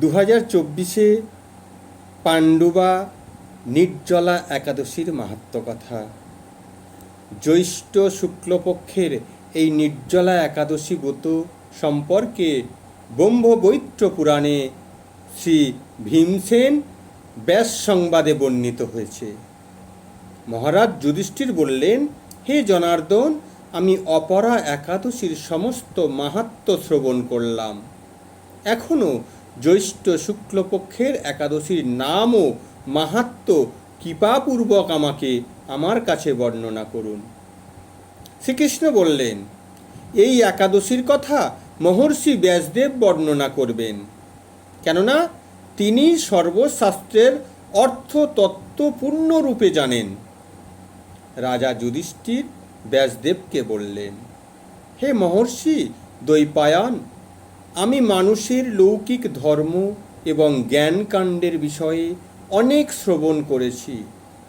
দু হাজার চব্বিশে পাণ্ডুবা নির্জলা একাদশীর মাহাত্ম কথা। জ্যৈষ্ঠ শুক্লপক্ষের এই নির্জলা একাদশী ব্রত সম্পর্কে ব্রহ্মবৈত্র পুরাণে শ্রী ভীমসেন ব্যাস সংবাদে বর্ণিত হয়েছে। মহারাজ যুধিষ্ঠির বললেন, হে জনার্দন, আমি অপরা একাদশীর সমস্ত মাহাত্ম শ্রবণ করলাম। এখনও জ্যৈষ্ঠ শুক্লপক্ষের একাদশীর নামও মাহাত্ম কৃপাপূর্বক আমাকে আমার কাছে বর্ণনা করুন। শ্রীকৃষ্ণ বললেন, এই একাদশীর কথা মহর্ষি ব্যাসদেব বর্ণনা করবেন। কেননা তিনি সর্বশাস্ত্রের অর্থ তত্ত্ব জানেন। রাজা যুধিষ্ঠির ব্যাসদেবকে বললেন, হে মহর্ষি দৈপায়ন আমি মানুষের লৌকিক ধর্ম এবং জ্ঞানকাণ্ডের বিষয়ে অনেক শ্রবণ করেছি।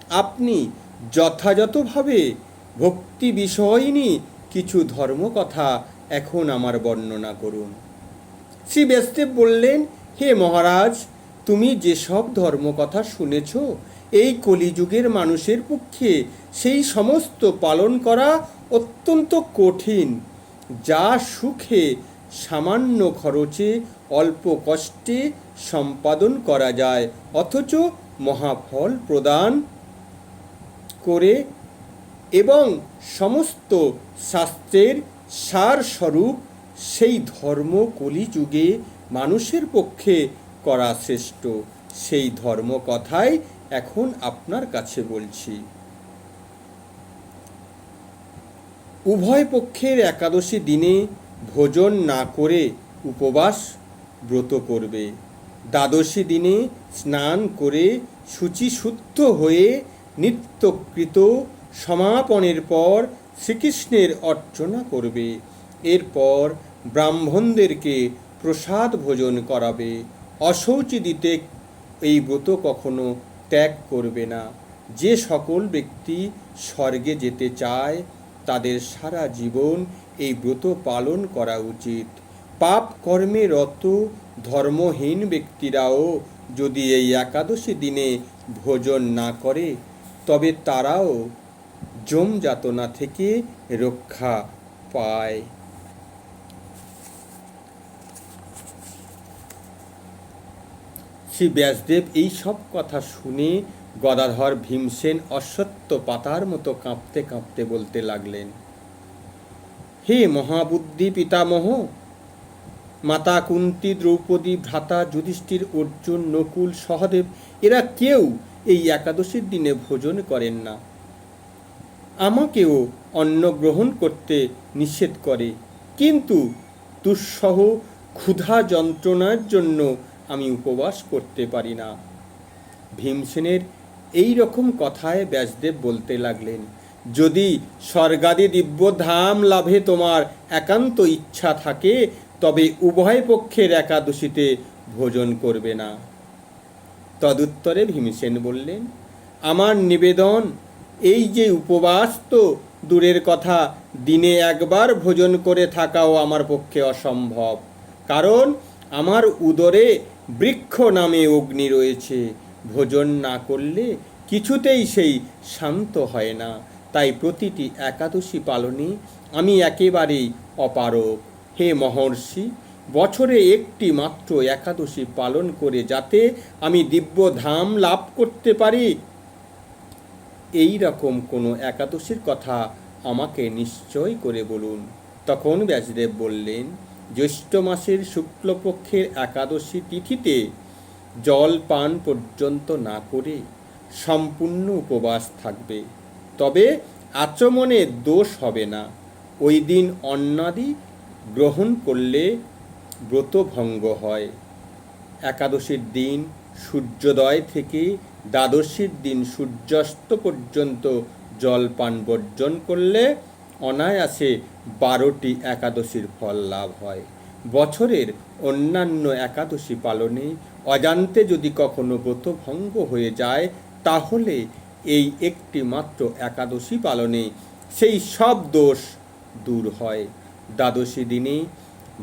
আপনি যথাযথভাবে ভক্তি বিষয়নী কিছু ধর্মকথা এখন আমার বর্ণনা করুন। শ্রী ব্যাসদেব বললেন, হে মহারাজ, তুমি যেসব ধর্মকথা শুনেছ, এই কলিযুগের মানুষের পক্ষে সেই সমস্ত পালন করা অত্যন্ত কঠিন, যা সুখে সামান্য খরচে অল্প কষ্টে সম্পাদন করা যায়। অথচ মহাফল প্রদান করে এবং সমস্ত শাস্ত্রের সার স্বরূপ সেই ধর্ম কলিযুগে মানুষের পক্ষে করা শ্রেষ্ঠ। সেই ধর্ম কথাই এখন আপনার কাছে বলছি। উভয় পক্ষের একাদশী দিনে ভোজন না করে উপবাস ব্রত করবে। দ্বাদশী দিনে স্নান করে শুচিশুদ্ধ হয়ে নিত্যকৃত সমাপনের পর শ্রীকৃষ্ণের অর্চনা করবে। এরপর ব্রাহ্মণদেরকে প্রসাদ ভোজন করাবে। অশৌচি দিতে এই ব্রত কখনো ত্যাগ করবে না। যে সকল ব্যক্তি স্বর্গে যেতে চায়, তাদের সারা জীবন এই ব্রত পালন করা উচিত। পাপ কর্মে রত ধর্মহীন ব্যক্তিরাও যদি এই একাদশী দিনে ভোজন না করে, তবে তারাও জম যাতনা থেকে রক্ষা পায়। শ্রী ব্যাসদেব এই সব কথা শুনে গদাধর ভীমসেন অশ্বত্থ পাতার মতো কাঁপতে কাঁপতে বলতে লাগলেন হে মহাবুদ্ধি পিতামহ! মাতা কুন্তি দ্রৌপদী ভ্রাতা যুধিষ্ঠির অর্জুন, নকুল, সহদেব, এরা কেউ এই একাদশীর দিনে ভোজন করেন না। আমাকেও অন্ন গ্রহণ করতে নিষেধ করে, কিন্তু দুঃসহ ক্ষুধা যন্ত্রণার জন্য আমি উপবাস করতে পারি না। ভীমসেনের এই রকম কথায় ব্যাসদেব বলতে লাগলেন যদি স্বর্গাদি দিব্য ধাম লাভে তোমার একান্ত ইচ্ছা থাকে, তবে উভয় পক্ষের একাদশীতে ভোজন করবে না। তদুত্তরে ভীমসেন বললেন, আমার নিবেদন এই যে উপবাস তো দূরের কথা, দিনে একবার ভোজন করে থাকাও আমার পক্ষে অসম্ভব। কারণ আমার উদরে বৃক্ষ নামে অগ্নি রয়েছে। ভোজন না করলে কিছুতেই সেই শান্ত হয় না। তাই প্রতিটি একাদশী পালনে আমি একেবারেই অপারক হে মহর্ষি, বছরে একটি মাত্র একাদশী পালন করে যাতে আমি দিব্য ধাম লাভ করতে পারি। এই রকম কোনো একাদশীর কথা আমাকে নিশ্চয় করে বলুন। তখন ব্যাসদেব বললেন, জ্যৈষ্ঠ মাসের শুক্লপক্ষের একাদশী তিথিতে জল পান পর্যন্ত না করে সম্পূর্ণ উপবাস থাকবে। তবে আচমনে দোষ হবে না। ওই দিন অন্নাদি গ্রহণ করলে ব্রতভঙ্গ হয়। একাদশীর দিন সূর্যোদয় থেকে দ্বাদশীর দিন সূর্যাস্ত পর্যন্ত জলপান বর্জন করলে অনায়াসে বারোটি একাদশীর ফল লাভ হয়। বছরের অন্যান্য একাদশী পালনে অজান্তে যদি কখনো ব্রতভঙ্গ হয়ে যায়, তাহলে এই একটি মাত্র একাদশী পালনে সেই সব দোষ দূর হয়। দ্বাদশী দিনে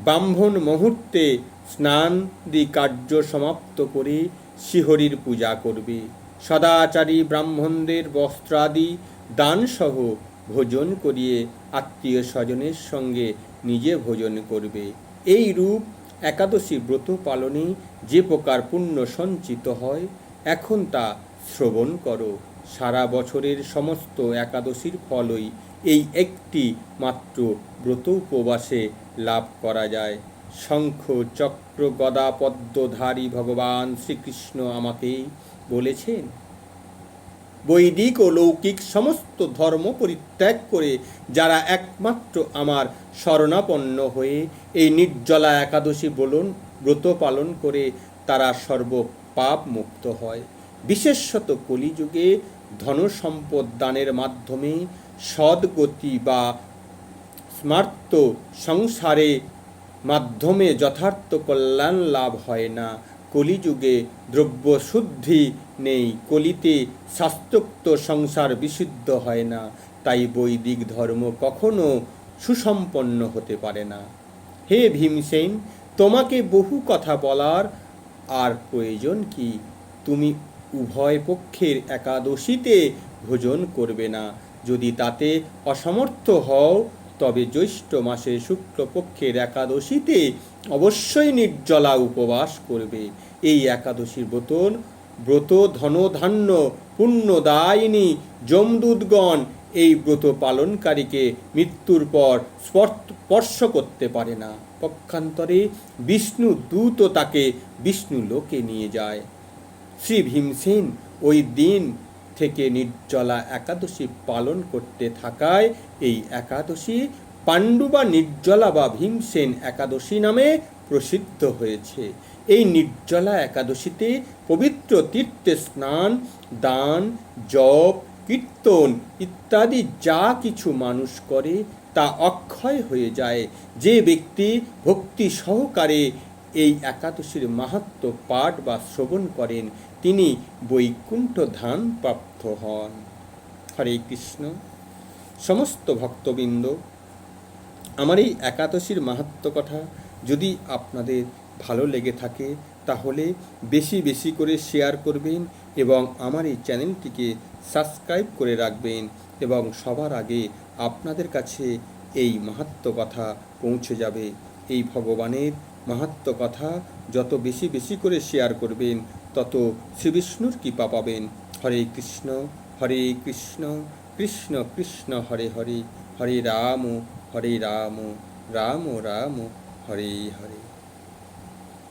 ব্রাহ্মণ মুহূর্তে স্নানাদি কার্য সমাপ্ত করে শিহরির পূজা করবে। সদাচারী ব্রাহ্মণদের বস্ত্রাদি দানসহ ভোজন করিয়ে আত্মীয় স্বজনের সঙ্গে নিজে ভোজন করবে। এই রূপ একাদশী ব্রত পালনে যে প্রকার পুণ্য সঞ্চিত হয়, এখন তা শ্রবণ করো। সারা বছরের সমস্ত একাদশীর ফলই এই একটি মাত্র ব্রত উপবাসে লাভ করা যায়। শঙ্খ চক্র গদা পদ্মধারী ভগবান শ্রীকৃষ্ণ আমাকে বলেছেন, বৈদিক ও লৌকিক সমস্ত ধর্ম পরিত্যাগ করে যারা একমাত্র আমার শরণাপন্ন হয়ে এই নির্জলা একাদশী বলুন, ব্রত পালন করে তারা সর্ব পাপ মুক্ত হয়। বিশেষত কলিযুগে ধনসম্পদ দানের মাধ্যমে সদ্গতি বা স্মার্ত সংসারে মাধ্যমে যথার্থ কল্যাণ লাভ হয় না। কলিযুগে দ্রব্য শুদ্ধি নেই, কলিতে শাস্ত্রোক্ত সংসার বিশুদ্ধ হয় না, তাই বৈদিক ধর্ম কখনো সুসম্পন্ন হতে পারে না। হে ভীমসেন, তোমাকে বহু কথা বলার আর প্রয়োজন কি? তুমি উভয় পক্ষের একাদশীতে ভোজন করবে না। যদি তাতে অসমর্থ হও, তবে জ্যৈষ্ঠ মাসে শুক্লপক্ষের একাদশীতে অবশ্যই নির্জলা উপবাস করবে। এই একাদশীর ব্রতন ব্রত ধনধান্য পুণ্যদায়িনী যমদূতগণ এই ব্রত পালনকারীকে মৃত্যুর পর স্পর্শ- স্পর্শ করতে পারে না। পক্ষান্তরে বিষ্ণু দূত তাকে বিষ্ণু লোকে নিয়ে যায়। শ্রী ভীমসেন ওই দিন থেকে নির্জলা একাদশী পালন করতে থাকায় এই একাদশী পাণ্ডু বা নির্জলা বা ভীমসেন একাদশী নামে প্রসিদ্ধ হয়েছে। এই নির্জলা একাদশীতে পবিত্র তীর্থে স্নান, দান, জপ, কীর্তন ইত্যাদি যা কিছু মানুষ করে তা অক্ষয় হয়ে যায়। যে ব্যক্তি ভক্তি সহকারে এই একাদশীর মাহাত্ম পাঠ বা শ্রবণ করেন, তিনি বৈকুণ্ঠ ধান প্রাপ্ত হন। হরে কৃষ্ণ। সমস্ত ভক্তবৃন্দ, আমার এই একাদশীর মাহাত্ম কথা যদি আপনাদের ভালো লেগে থাকে, তাহলে বেশি বেশি করে শেয়ার করবেন এবং আমার এই চ্যানেলটিকে সাবস্ক্রাইব করে রাখবেন এবং সবার আগে আপনাদের কাছে এই মাহাত্ম কথা পৌঁছে যাবে। এই ভগবানের মাহাত্ম কথা, যত বেশি বেশি করে শেয়ার করবেন, তত শ্রীবিষ্ণুর কৃপা পাবেন। হরে কৃষ্ণ হরে কৃষ্ণ কৃষ্ণ কৃষ্ণ, হরে হরে হরে রাম হরে রাম রাম রাম, হরে হরে।